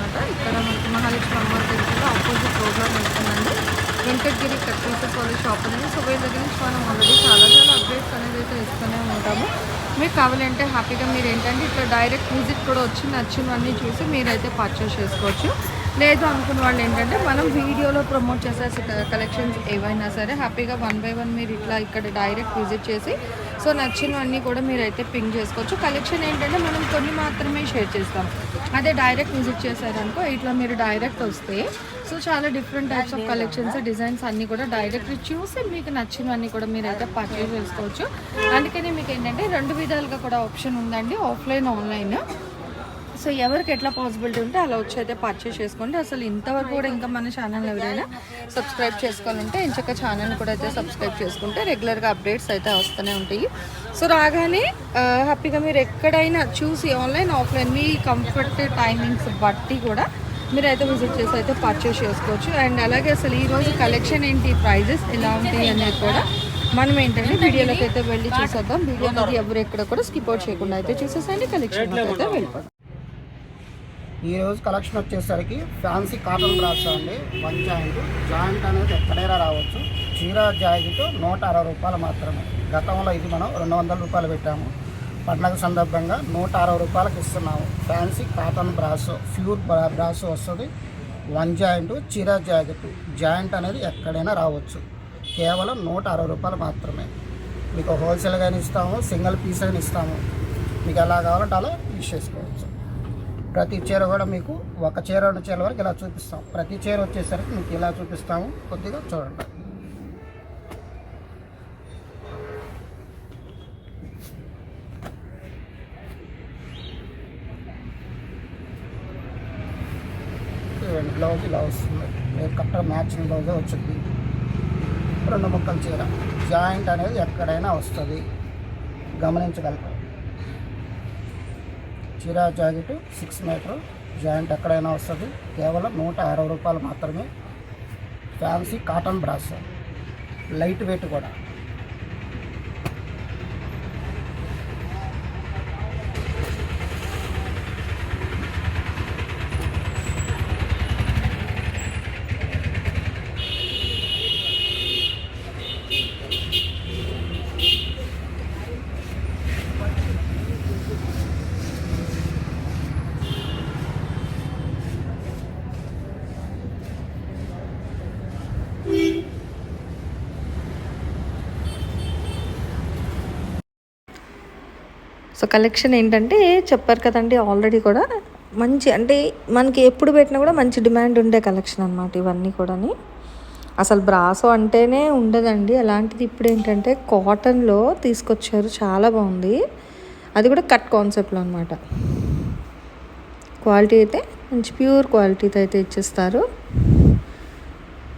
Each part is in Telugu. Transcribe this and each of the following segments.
అనమాట ఇక్కడ మనకి మహాలక్ష్మి అమ్మవారి టెంపుల్ ఆపోజిట్ ప్రోగ్రామ్ వస్తుందండి Venkatagiri cut pieces college shop అనేది. సో వీళ్ళ దగ్గర నుంచి మనం ఆల్రెడీ చాలా చాలా అప్డేట్స్ అనేది అయితే ఇస్తూనే ఉంటాము. మీకు కావాలంటే హ్యాపీగా మీరు ఏంటంటే ఇట్లా డైరెక్ట్ విజిట్ కూడా వచ్చి నచ్చినవన్నీ చూసి మీరైతే పర్చేస్ చేసుకోవచ్చు. లేదు అనుకున్న వాళ్ళు ఏంటంటే మనం వీడియోలో ప్రమోట్ చేసే కలెక్షన్స్ ఏవైనా సరే హ్యాపీగా వన్ బై వన్ మీరు ఇట్లా ఇక్కడ డైరెక్ట్ విజిట్ చేసి సో నచ్చినవన్నీ కూడా మీరు అయితే పింక్ చేసుకోవచ్చు. కలెక్షన్ ఏంటంటే మనం కొన్ని మాత్రమే షేర్ చేస్తాం. అదే డైరెక్ట్ విజిట్ చేశారనుకో ఇట్లా మీరు డైరెక్ట్ వస్తే సో చాలా different types of collections designs అన్నీ కూడా డైరెక్ట్ చూసి మీకు నచ్చినవన్నీ కూడా మీరు అయితే పర్చేస్ చేసుకోవచ్చు. అందుకని మీకు ఏంటంటే రెండు విధాలుగా కూడా ఆప్షన్ ఉందండి ఆఫ్లైన్ ఆన్లైన్ సో ఎవరికి ఎట్లా పాసిబిలిటీ ఉంటే అలా వచ్చి అయితే పర్చేస్ చేసుకోండి. అసలు ఇంతవరకు కూడా ఇంకా మన ఛానల్ ఎవరైనా సబ్స్క్రైబ్ చేసుకోవాలంటే ఇంచక్క ఛానల్ కూడా అయితే సబ్స్క్రైబ్ చేసుకుంటే రెగ్యులర్గా అప్డేట్స్ అయితే వస్తూనే ఉంటాయి. సో రాగానే హ్యాపీగా మీరు ఎక్కడైనా చూసి ఆన్లైన్ ఆఫ్లైన్ మీ కంఫర్ట్ టైమింగ్స్ బట్టి కూడా మీరు అయితే విజిట్ చేసి అయితే పర్చేస్ చేసుకోవచ్చు. అండ్ అలాగే అసలు ఈ రోజు కలెక్షన్ ఏంటి ప్రైజెస్ ఎలా ఉంటాయి అనేది కూడా మనం ఏంటంటే వీడియోలోకి అయితే వెళ్ళి చూసేద్దాం. వీడియోలోకి ఎవరు ఎక్కడ కూడా స్కిప్ అవుట్ చేయకుండా అయితే చూసేసండి కలెక్షన్ అయితే వెళ్ళిపోదాం. ఈరోజు కలెక్షన్ వచ్చేసరికి ఫ్యాన్సీ కాటన్ బ్రాస్ అండి. One joint. జాయింట్ అనేది ఎక్కడైనా రావచ్చు. చీర జాయింట్ నూట అరవై రూపాయలు మాత్రమే. గతంలో ఇది మనం రెండు వందల రూపాయలు పెట్టాము. పండగ సందర్భంగా నూట అరవై రూపాయలకి ఇస్తున్నాము. Fancy cotton brass pure brass- brass వస్తుంది. వన్ జాయింట్ చీర జాకెట్ జాయింట్ అనేది ఎక్కడైనా రావచ్చు. కేవలం నూట అరవై రూపాయలు మాత్రమే. మీకు హోల్సేల్గానే ఇస్తాము సింగిల్ పీస్ అయినా ఇస్తాము. మీకు ఎలా కావాలంటే అలా యూజ్ చేసుకోవచ్చు. ప్రతి చీర కూడా మీకు ఒక చీర రెండు చీరల వరకు ఇలా చూపిస్తాం. ప్రతి చీర వచ్చేసరికి మీకు ఇలా చూపిస్తాము. కొద్దిగా చూడండి. బ్లౌజ్ ఇలా వస్తుంది. మీరు కరెక్ట్గా మ్యాచింగ్ బ్లౌజే వచ్చింది. రెండు ముక్కల చీర. జాయింట్ అనేది ఎక్కడైనా వస్తుంది. గమనించగలరు. చీరా జాకెట్ సిక్స్ మీటర్ జాయింట్ ఎక్కడైనా వస్తుంది. కేవలం నూట అరవై రూపాయలు మాత్రమే. Fancy cotton brass. Light weight కూడా. సో కలెక్షన్ ఏంటంటే చెప్పారు కదండి ఆల్రెడీ కూడా మంచి అంటే మనకి ఎప్పుడు పెట్టినా కూడా మంచి డిమాండ్ ఉండే కలెక్షన్ అనమాట ఇవన్నీ కూడాని. అసలు బ్రాసో అంటేనే ఉండదండి. అలాంటిది ఇప్పుడు ఏంటంటే కాటన్లో తీసుకొచ్చారు. చాలా బాగుంది. అది కూడా కట్ కాన్సెప్ట్లో అనమాట క్వాలిటీ అయితే మంచి ప్యూర్ క్వాలిటీతో అయితే ఇచ్చేస్తారు.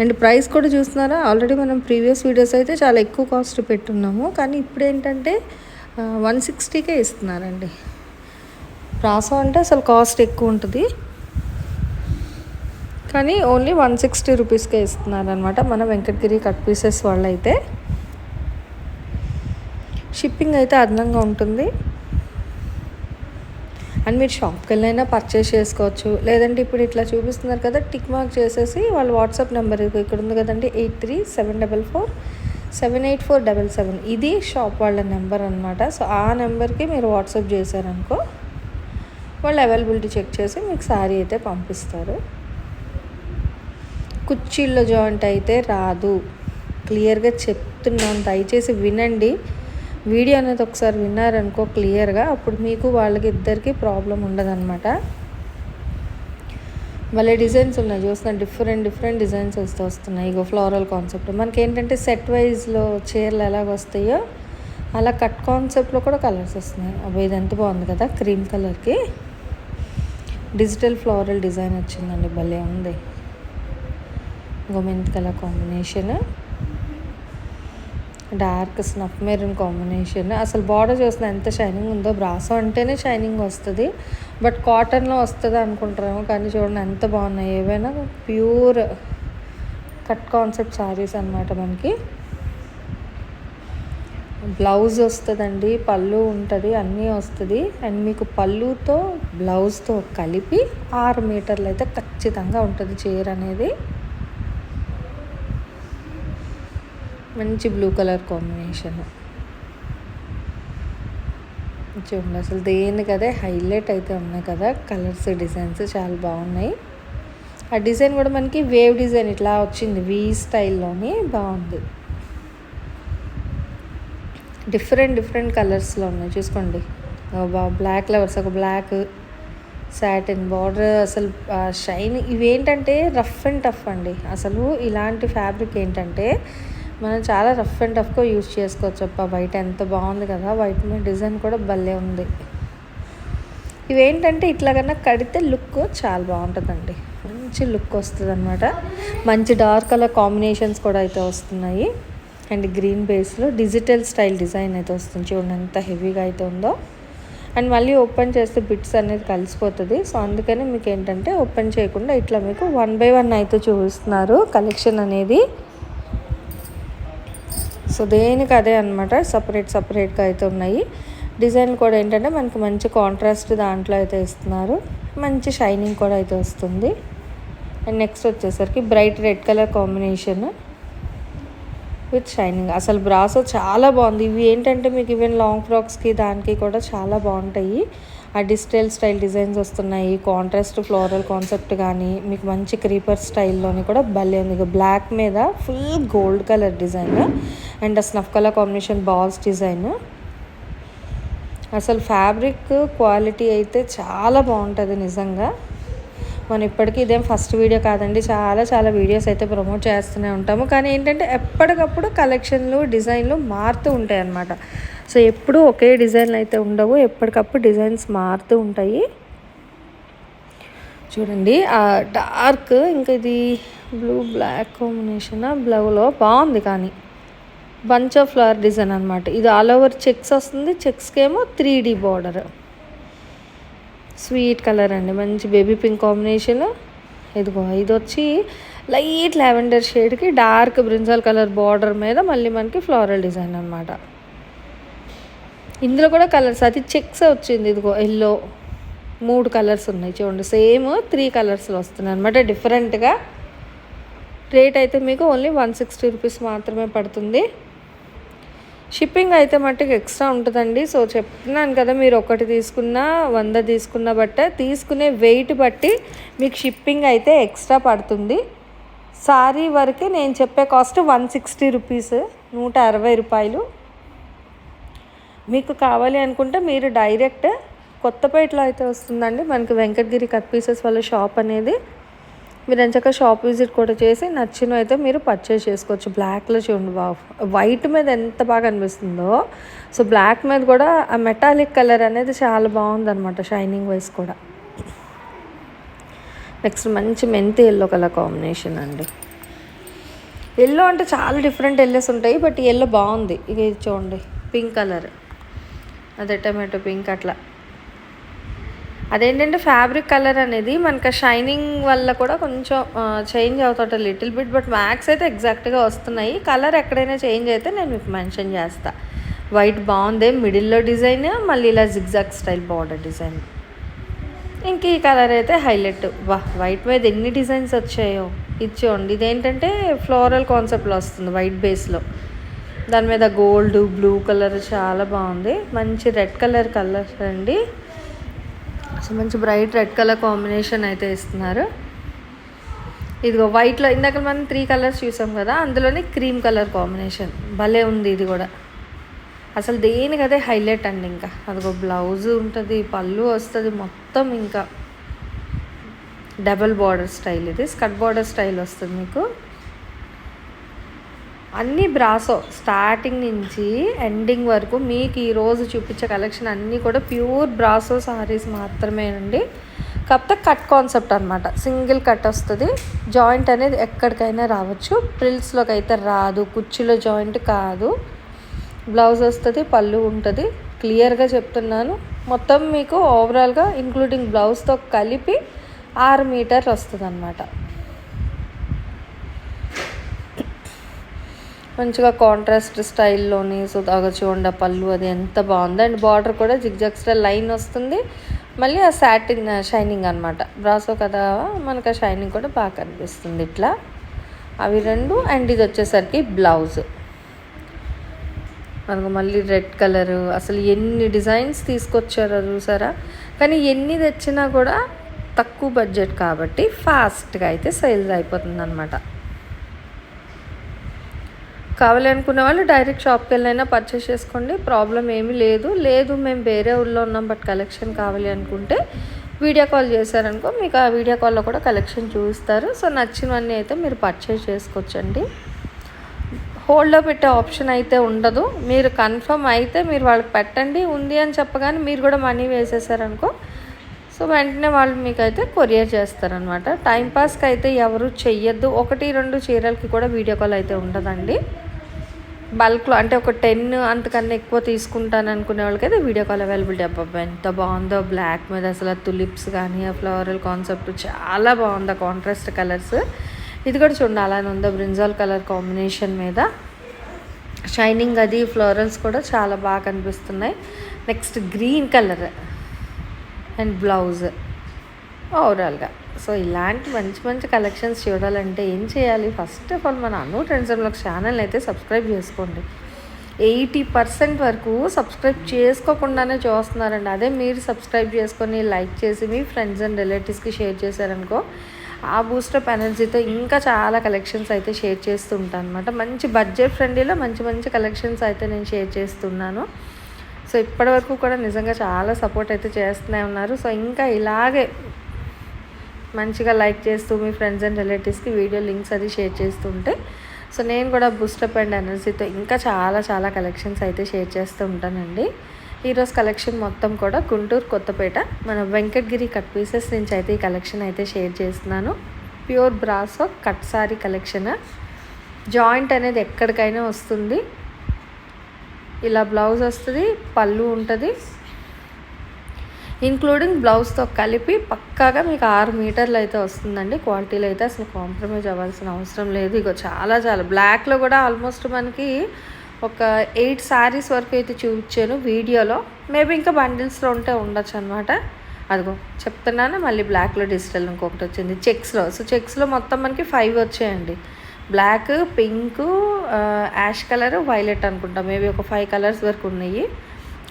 అండ్ ప్రైస్ కూడా చూస్తున్నారా? ఆల్రెడీ మనం ప్రీవియస్ వీడియోస్ అయితే చాలా ఎక్కువ కాస్ట్ పెట్టున్నాము. కానీ ఇప్పుడు ఏంటంటే వన్ సిక్స్టీకే ఇస్తున్నారండి. ప్రాసం అంటే అసలు కాస్ట్ ఎక్కువ ఉంటుంది. కానీ ఓన్లీ వన్ సిక్స్టీ రూపీస్కే ఇస్తున్నారు అనమాట మన వెంకటగిరి కట్ పీసెస్ వాళ్ళు అయితే షిప్పింగ్ అయితే అదనంగా ఉంటుంది. అండ్ మీరు షాప్కి వెళ్ళైనా పర్చేస్ చేసుకోవచ్చు. లేదంటే ఇప్పుడు ఇట్లా చూపిస్తున్నారు కదా టిక్ మార్క్ చేసేసి వాళ్ళ వాట్సాప్ నెంబర్ ఇక్కడ ఉంది కదండి eight three seven double four. Seven eight four double seven ఇది షాప్ వాళ్ళ నెంబర్ అనమాట సో ఆ నెంబర్కి మీరు వాట్సాప్ చేశారనుకో వాళ్ళు అవైలబిలిటీ చెక్ చేసి మీకు శారీ అయితే పంపిస్తారు. కుర్చీల్లో జాయింట్ అయితే రాదు. క్లియర్గా చెప్తున్నాను. దయచేసి వినండి. వీడియో అనేది ఒకసారి విన్నారనుకో క్లియర్గా అప్పుడు మీకు వాళ్ళకి ఇద్దరికి ప్రాబ్లం ఉండదన్నమాట. భలే డిజైన్స్ ఉన్నాయి చూస్తున్నా డిఫరెంట్ డిఫరెంట్ డిజైన్స్ వస్తూ వస్తున్నాయి. ఇగో ఫ్లోరల్ కాన్సెప్ట్ మనకి ఏంటంటే సెట్ వైజ్లో చీరలు ఎలాగ వస్తాయో అలా కట్ కాన్సెప్ట్లో కూడా కలర్స్ వస్తున్నాయి. అవి ఇది ఎంత బాగుంది కదా క్రీమ్ కలర్కి డిజిటల్ ఫ్లోరల్ డిజైన్ వచ్చిందండి భలే ఉంది. గోమెంత్ colour combination dark snuff maroon combination అసలు బార్డర్ చూసిన ఎంత షైనింగ్ ఉందో. బ్రాసో అంటేనే షైనింగ్ వస్తుంది. బట్ కాటన్లో వస్తుంది అనుకుంటున్నాము కానీ చూడండి ఎంత బాగున్నాయి. ఏవైనా ప్యూర్ కట్ కాన్సెప్ట్ శారీస్ అన్నమాట మనకి. బ్లౌజ్ వస్తుందండి పళ్ళు ఉంటుంది అన్నీ వస్తుంది. అండ్ మీకు పళ్ళుతో బ్లౌజ్తో కలిపి ఆరు మీటర్లు అయితే ఖచ్చితంగా ఉంటుంది చీర అనేది. మంచి బ్లూ కలర్ కాంబినేషన్. చూడండి అసలు దేనికి అదే హైలైట్ అయితే ఉన్నాయి కదా. కలర్స్ డిజైన్స్ చాలా బాగున్నాయి. ఆ డిజైన్ కూడా మనకి వేవ్ డిజైన్ ఇట్లా వచ్చింది. వీ స్టైల్లోని బాగుంది. డిఫరెంట్ డిఫరెంట్ కలర్స్లో ఉన్నాయి. చూసుకోండి. బ్లాక్ ఫ్లవర్స్ ఒక బ్లాక్ సాటిన్ బార్డర్. అసలు షైన్ ఇవేంటంటే రఫ్ అండ్ టఫ్ అండి. అసలు ఇలాంటి ఫ్యాబ్రిక్ ఏంటంటే మనం చాలా రఫ్ అండ్ టఫ్గా యూజ్ చేసుకోవచ్చు అప్ప బయట ఎంత బాగుంది కదా. వైట్ మీద డిజైన్ కూడా భలే ఉంది. ఇవేంటంటే ఇట్లాగన్నా కడితే లుక్ చాలా బాగుంటుందండి. మంచి లుక్ వస్తుంది అనమాట మంచి డార్క్ కలర్ కాంబినేషన్స్ కూడా అయితే వస్తున్నాయి. అండ్ గ్రీన్ బేస్లో డిజిటల్ స్టైల్ డిజైన్ అయితే వస్తుంది. చూడండి ఎంత హెవీగా అయితే ఉందో. అండ్ మళ్ళీ ఓపెన్ చేస్తే బిట్స్ అనేది కలిసిపోతుంది. సో అందుకని మీకు ఏంటంటే ఓపెన్ చేయకుండా ఇట్లా మీకు వన్ బై వన్ అయితే చూపిస్తున్నారు కలెక్షన్ అనేది. సో దేనికి అదే అనమాట సపరేట్ సపరేట్గా అయితే ఉన్నాయి. డిజైన్ కూడా ఏంటంటే మనకి మంచి కాంట్రాస్ట్ దాంట్లో అయితే ఇస్తున్నారు. మంచి షైనింగ్ కూడా అయితే వస్తుంది. అండ్ నెక్స్ట్ వచ్చేసరికి bright red colour combination with shining. అసలు బ్రాసో చాలా బాగుంది. ఇవి ఏంటంటే మీకు ఈవెన్ లాంగ్ ఫ్రాక్స్కి దానికి కూడా చాలా బాగుంటాయి. ఆ డిజిటల్ స్టైల్ డిజైన్స్ వస్తున్నాయి. కాంట్రాస్ట్ ఫ్లోరల్ కాన్సెప్ట్ కానీ మీకు మంచి క్రీపర్ స్టైల్లోని కూడా భలే ఉంది. బ్లాక్ మీద full gold colour design. And ఆ snuff colour combination balls design. అసలు ఫ్యాబ్రిక్ క్వాలిటీ అయితే చాలా బాగుంటుంది నిజంగా. మనం ఇప్పటికీ ఇదేం ఫస్ట్ వీడియో కాదండి. చాలా చాలా వీడియోస్ అయితే ప్రమోట్ చేస్తూనే ఉంటాము. కానీ ఏంటంటే ఎప్పటికప్పుడు కలెక్షన్లు డిజైన్లు మారుతూ ఉంటాయి అన్నమాట సో ఎప్పుడూ ఒకే డిజైన్లు అయితే ఉండవు. ఎప్పటికప్పుడు డిజైన్స్ మారుతూ ఉంటాయి. చూడండి ఆ డార్క్ ఇంకా ఇది బ్లూ బ్లాక్ కాంబినేషన్ బ్లౌలో బాగుంది కానీ. బంచ్ ఆఫ్ ఫ్లవర్ డిజైన్ అనమాట ఇది ఆల్ ఓవర్ చెక్స్ వస్తుంది. చెక్స్కి ఏమో three D border. Sweet colour అండి. మంచి బేబీ పింక్ కాంబినేషన్. ఇదిగో ఇది వచ్చి లైట్ లావెండర్ షేడ్కి డార్క్ బ్రింజాల్ కలర్ బార్డర్ మీద మళ్ళీ మనకి ఫ్లోరల్ డిజైన్ అనమాట ఇందులో కూడా కలర్స్ అది చెక్స్ వచ్చింది ఇదిగో ఎల్లో. మూడు కలర్స్ ఉన్నాయి చూడండి. సేమ్ త్రీ కలర్స్లో వస్తున్నాయి అనమాట డిఫరెంట్గా రేట్ అయితే మీకు ఓన్లీ వన్ సిక్స్టీ రూపీస్ మాత్రమే పడుతుంది. షిప్పింగ్ అయితే మట్టుకు ఎక్స్ట్రా ఉంటుందండి. సో చెప్తున్నాను కదా మీరు ఒకటి తీసుకున్నా వంద తీసుకున్న బట్టే తీసుకునే వెయిట్ బట్టి మీకు షిప్పింగ్ అయితే ఎక్స్ట్రా పడుతుంది. సారీ వరకే నేను చెప్పే కాస్ట్ వన్ సిక్స్టీ రూపీస్ నూట అరవై రూపాయలు. మీకు కావాలి అనుకుంటే మీరు డైరెక్ట్ కొత్తపేటలో అయితే వస్తుందండి. మనకి వెంకటగిరి కట్ పీసెస్ వాళ్ళ షాప్ అనేది. మీరు ఎంచక్క షాప్ విజిట్ కూడా చేసి నచ్చినవి అయితే మీరు పర్చేస్ చేసుకోవచ్చు. బ్లాక్లో చూడండి బా వైట్ మీద ఎంత బాగా అనిపిస్తుందో. సో బ్లాక్ మీద కూడా ఆ మెటాలిక్ కలర్ అనేది చాలా బాగుందన్నమాట షైనింగ్ వైస్ కూడా. నెక్స్ట్ మంచి మెంతి ఎల్లో కలర్ కాంబినేషన్ అండి. ఎల్లో అంటే చాలా డిఫరెంట్ ఎల్లోస్ ఉంటాయి బట్ ఎల్లో బాగుంది. ఇది చూడండి పింక్ కలర్ అదే టమాటో పింక్ అట్లా. అదేంటంటే ఫ్యాబ్రిక్ కలర్ అనేది మనకు షైనింగ్ వల్ల కూడా కొంచెం చేంజ్ అవుతుంట లిటిల్ బిట్ బట్ మ్యాక్స్ అయితే ఎగ్జాక్ట్గా వస్తున్నాయి. కలర్ ఎక్కడైనా చేంజ్ అయితే నేను మీకు మెన్షన్ చేస్తా. వైట్ బాగుంది మిడిల్లో డిజైన్ మళ్ళీ ఇలా జిగ్జాగ్ స్టైల్ బార్డర్ డిజైన్. ఇంక ఈ కలర్ అయితే హైలైట్. వా వైట్ మీద ఎన్ని డిజైన్స్ వచ్చాయో. ఇది చూడండి ఇదేంటంటే ఫ్లోరల్ కాన్సెప్ట్లో వస్తుంది వైట్ బేస్లో. దాని మీద గోల్డ్ బ్లూ కలర్ చాలా బాగుంది. మంచి రెడ్ కలర్ కలర్స్ అండి. సో మంచి బ్రైట్ రెడ్ కలర్ కాంబినేషన్ అయితే ఇస్తున్నారు. ఇదిగో వైట్లో ఇందాక మనం త్రీ కలర్స్ చూసాం కదా అందులోనే క్రీమ్ కలర్ కాంబినేషన్. భలే ఉంది ఇది కూడా. అసలు దేనికి అదే హైలైట్ అండి ఇంకా. అదిగో బ్లౌజ్ ఉంటుంది పళ్ళు వస్తుంది మొత్తం ఇంకా. డబల్ బార్డర్ స్టైల్ ఇది. స్కట్ బార్డర్ స్టైల్ వస్తుంది మీకు. అన్నీ బ్రాసో స్టార్టింగ్ నుంచి ఎండింగ్ వరకు మీకు ఈరోజు చూపించే కలెక్షన్ అన్నీ కూడా ప్యూర్ బ్రాసో సారీస్ మాత్రమేనండి. కాకపోతే కట్ కాన్సెప్ట్ అనమాట సింగిల్ కట్ వస్తుంది. జాయింట్ అనేది ఎక్కడికైనా రావచ్చు. ప్రిల్స్లోకి అయితే రాదు. కుర్చీలో జాయింట్ కాదు. బ్లౌజ్ వస్తుంది పళ్ళు ఉంటుంది. క్లియర్గా చెప్తున్నాను. మొత్తం మీకు ఓవరాల్గా ఇంక్లూడింగ్ బ్లౌజ్తో కలిపి ఆరు మీటర్ వస్తుంది అనమాట మంచిగా కాంట్రాస్ట్ స్టైల్లోని సో అగ చూడండి ఆ పళ్ళు అది ఎంత బాగుంది. అండ్ బార్డర్ కూడా జిగ్జాగ్ స్టైల్ లైన్ వస్తుంది. మళ్ళీ ఆ సాటిన్ షైనింగ్ అనమాట బ్రాసో కదా మనకు ఆ షైనింగ్ కూడా బాగా కనిపిస్తుంది ఇట్లా. అవి రెండు అండ్ ఇది వచ్చేసరికి బ్లౌజ్ మనకు మళ్ళీ రెడ్ కలర్ అసలు ఎన్ని డిజైన్స్ తీసుకొచ్చారో చూసారా? కానీ ఎన్ని తెచ్చినా కూడా తక్కువ బడ్జెట్ కాబట్టి ఫాస్ట్గా అయితే సేల్స్ అయిపోతుంది అనమాట కావాలి అనుకునే వాళ్ళు డైరెక్ట్ షాప్కి వెళ్ళైనా పర్చేస్ చేసుకోండి. ప్రాబ్లం ఏమీ లేదు. లేదు మేము వేరే ఊళ్ళో ఉన్నాం బట్ కలెక్షన్ కావాలి అనుకుంటే వీడియో కాల్ చేశారనుకో మీకు ఆ వీడియో కాల్లో కూడా కలెక్షన్ చూపిస్తారు. సో నచ్చినవన్నీ అయితే మీరు పర్చేస్ చేసుకోవచ్చండి. హోల్డ్లో పెట్టే ఆప్షన్ అయితే ఉండదు. మీరు కన్ఫర్మ్ అయితే మీరు వాళ్ళకి పెట్టండి. ఉంది అని చెప్పగానే మీరు కూడా మనీ వేసేసారనుకో సో వెంటనే వాళ్ళు మీకు అయితే కొరియర్ చేస్తారనమాట. టైంపాస్కి అయితే ఎవరు చెయ్యొద్దు. ఒకటి రెండు చీరలకి కూడా వీడియో కాల్ అయితే ఉండదండి. బల్క్లో అంటే ఒక టెన్ అంతకన్నా ఎక్కువ తీసుకుంటాను అనుకునే వాళ్ళకైతే వీడియో కాల్ అవైలబిలిటీ అబ్బాబ్బా ఎంత బాగుందో. బ్లాక్ మీద అసలు తులిప్స్ కానీ ఆ ఫ్లవరల్ కాన్సెప్ట్ చాలా బాగుంది ఆ కాంట్రాస్ట్ కలర్స్. ఇది కూడా చూడండి అలానే ఉందో బ్రింజాల్ కలర్ కాంబినేషన్ మీద. షైనింగ్ అది ఫ్లోరల్స్ కూడా చాలా బాగా కనిపిస్తున్నాయి. Next green colour and blouse. ఓవరాల్గా. సో ఇలాంటి మంచి మంచి కలెక్షన్స్ చూడాలంటే ఏం చేయాలి? ఫస్ట్ ఆఫ్ ఆల్ మన అను ట్రెండ్స్లో ఛానల్ అయితే సబ్స్క్రైబ్ చేసుకోండి. ఎయిటీ పర్సెంట్ వరకు సబ్స్క్రైబ్ చేసుకోకుండానే చూస్తున్నారండి. అదే మీరు సబ్స్క్రైబ్ చేసుకొని లైక్ చేసి మీ ఫ్రెండ్స్ అండ్ రిలేటివ్స్కి షేర్ చేశారనుకో ఆ బూస్టప్ ఎనర్జీతో ఇంకా చాలా కలెక్షన్స్ అయితే షేర్ చేస్తూ ఉంటాను అనమాట మంచి బడ్జెట్ ఫ్రెండ్లీలో మంచి మంచి కలెక్షన్స్ అయితే నేను షేర్ చేస్తున్నాను. సో ఇప్పటివరకు కూడా నిజంగా చాలా సపోర్ట్ అయితే చేస్తూనే ఉన్నారు. సో ఇంకా ఇలాగే మంచిగా లైక్ చేస్తూ మీ ఫ్రెండ్స్ అండ్ రిలేటివ్స్కి వీడియో లింక్స్ అది షేర్ చేస్తుంటే. సో నేను కూడా బూస్టప్ అండ్ ఎనర్జీతో ఇంకా చాలా చాలా కలెక్షన్స్ అయితే షేర్ చేస్తూ ఉంటానండి. ఈరోజు కలెక్షన్ మొత్తం కూడా గుంటూరు కొత్తపేట. మన వెంకటగిరి కట్ పీసెస్ నుంచి అయితే ఈ కలెక్షన్ అయితే షేర్ చేస్తున్నాను. Pure brasso cut sari collection. Joint అనేది ఎక్కడికైనా వస్తుంది. ఇలా బ్లౌజ్ వస్తుంది పళ్ళు ఉంటుంది. ఇంక్లూడింగ్ బ్లౌజ్తో కలిపి పక్కాగా మీకు ఆరు మీటర్లు అయితే వస్తుందండి. క్వాలిటీలో అయితే అసలు కాంప్రమైజ్ అవ్వాల్సిన అవసరం లేదు. ఇక చాలా చాలా. బ్లాక్లో కూడా ఆల్మోస్ట్ మనకి ఒక ఎయిట్ శారీస్ వరకు అయితే చూపించాను వీడియోలో. మేబీ ఇంకా బండిల్స్లో ఉంటే ఉండొచ్చు అనమాట అదిగో చెప్తున్నాను మళ్ళీ బ్లాక్లో డిజిటల్ ఇంకొకటి వచ్చింది. చెక్స్లో. సో చెక్స్లో మొత్తం మనకి ఫైవ్ వచ్చాయండి. Black pink ash colour violet అనుకుంటా. మేబీ ఒక ఫైవ్ కలర్స్ వరకు ఉన్నాయి.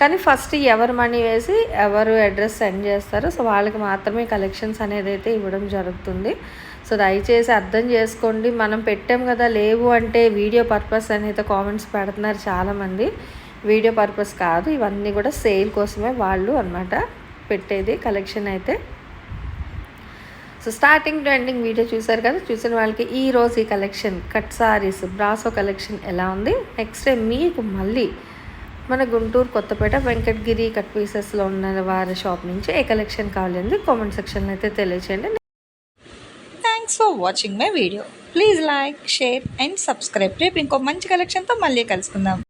కానీ ఫస్ట్ ఎవరు మనీ వేసి ఎవరు అడ్రస్ సెండ్ చేస్తారో సో వాళ్ళకి మాత్రమే కలెక్షన్స్ అనేది అయితే ఇవ్వడం జరుగుతుంది. సో దయచేసి అర్థం చేసుకోండి. మనం పెట్టాం కదా లేవు అంటే వీడియో పర్పస్ అనేది కామెంట్స్ పెడుతున్నారు చాలామంది. వీడియో పర్పస్ కాదు ఇవన్నీ కూడా సేల్ కోసమే వాళ్ళు అనమాట పెట్టేది కలెక్షన్ అయితే. So starting to ending video చూసారు కదా చూసిన వాళ్ళకి ఈ రోజు ఈ collection cut saris Brasso collection ఎలా ఉంది? నెక్స్ట్ టైం మీకు మళ్ళీ మన గుంటూరు కొత్తపేట వెంకటగిరి కట్ పీసెస్లో ఉన్న వారి షాప్ నుంచి ఏ కలెక్షన్ కావాలని కామెంట్ సెక్షన్లో అయితే తెలియచేయండి. Thanks for watching my video please like share and subscribe రేపు ఇంకో మంచి కలెక్షన్తో మళ్ళీ కలుసుకుందాం.